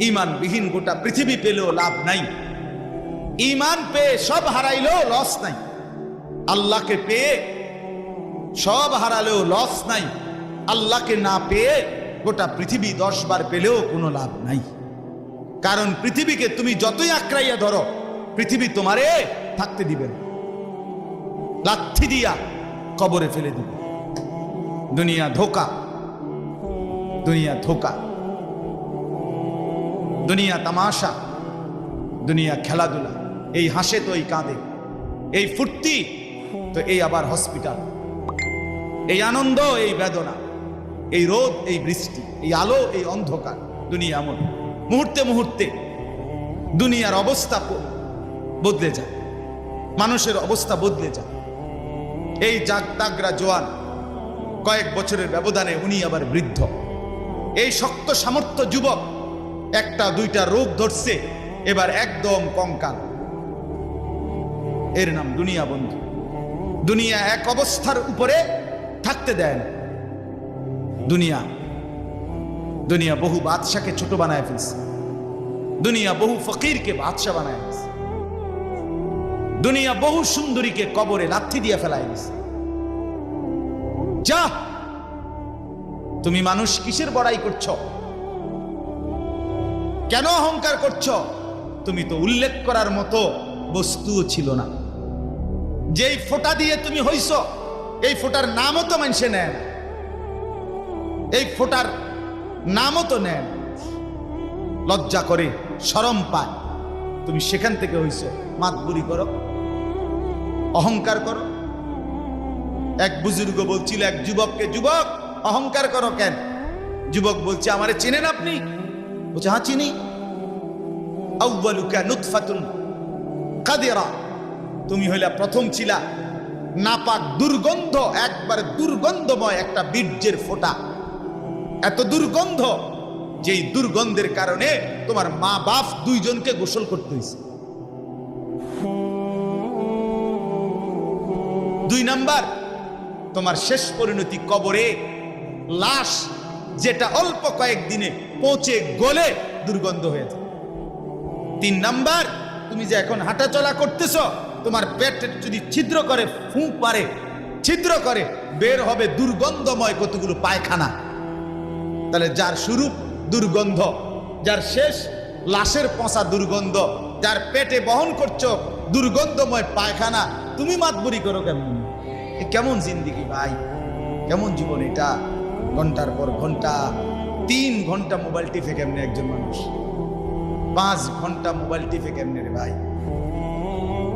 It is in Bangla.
ইমানবিহীন গোটা পৃথিবী পেলেও লাভ নাই। ইমান পেয়ে সব হারাইলেও লস নাই। আল্লাহকে পেয়ে সব হারালেও লস নাই। আল্লাহকে না পেয়ে গোটা পৃথিবী দশ বার পেলেও কোনো লাভ নাই। কারণ পৃথিবীকে তুমি যতই আঁকড়াইয়া ধরো, পৃথিবী তোমারে থাকতে দিবে না। লাথি দিয়া কবরে ফেলে দিবে। দুনিয়া ধোকা দুনিয়া ধোকা। দুনিয়া তামাশা, দুনিয়া খেলাধুলা, এই হাসে তো এই কাঁদে, এই ফুর্তি তো এই আবার হসপিটাল, এই আনন্দ, এই বেদনা, এই রোদ, এই বৃষ্টি, এই আলো, এই অন্ধকার, দুনিয়া এমন। মুহূর্তে মুহূর্তে দুনিয়ার অবস্থা বদলে যায়, মানুষের অবস্থা বদলে যায়। এই তাগরা জোয়ান, কয়েক বছরের ব্যবধানে উনি আবার বৃদ্ধ। এই শক্ত সামর্থ্য যুবক একটা, দুইটা রোগ ধরছে। এবার একদম কঙ্কাল। এর নাম দুনিয়া বন্ধু। দুনিয়া এক অবস্থার উপরে থাকতে দেয় না। দুনিয়া দুনিয়া বহু বাদশাকে ছোট বানায় ফেলছে। দুনিয়া বহু ফকিরকে বাদশা বানায় ফেলছে। দুনিয়া বহু সুন্দরীকে কবরে লাথি দিয়ে ফেলায় দিছে। যা, তুমি মানুষ কিসের বড়াই করছ? কেন অহংকার করছ? তুমি তো উল্লেখ করার মতো বস্তুও ছিল না। যেই ফোঁটা দিয়ে তুমি হইছ, এই ফোঁটার নামও তো মানুষে নেন এই ফোঁটার নামও তো নেন লজ্জা করে সরম পায়। তুমি সেখান থেকে হইছ মাতবুরি করো, অহংকার করো। এক বুজুর্গ বলছিল, এক যুবককে, যুবক, অহংকার করো কেন? যুবক বলছে, আমারে চেনেন আপনি? বলছে হ্যাঁ চিনি আউ্বালুকা নুতফাতুন কাদেরা তুমি হইলা প্রথম ছিলা নাপাক দুর্গন্ধ একবার দুর্গন্ধময় একটা বীর্যের ফোঁটা এত দুর্গন্ধ যেই দুর্গন্ধের কারণে তোমার মা বাপ দুইজনকে গোসল করতে হয়েছে দুই নাম্বার তোমার শেষ পরিণতি কবরে লাশ যেটা অল্প কয়েকদিনে পৌঁছে গলে দুর্গন্ধ হয়েছে তিন নাম্বার, তুমি যে এখন হাঁটাচলা করতেছ, তোমার পেট যদি ছিদ্র করে ফুঁক পারে, ছিদ্র করে, বের হবে দুর্গন্ধময় কতগুলো পায়খানা। তাহলে যার শুরু দুর্গন্ধ, যার শেষ লাশের পচা দুর্গন্ধ, যার পেটে বহন করছ দুর্গন্ধময় পায়খানা, তুমি মাতবুরি করো কেমন? কেমন জিন্দিগি ভাই? কেমন জীবন এটা? ঘণ্টার পর ঘণ্টা তিন ঘণ্টা মোবাইল টিপে কেমনে একজন মানুষ? পাঁচ ঘণ্টা মোবাইল টিপে কেমনে রে ভাই?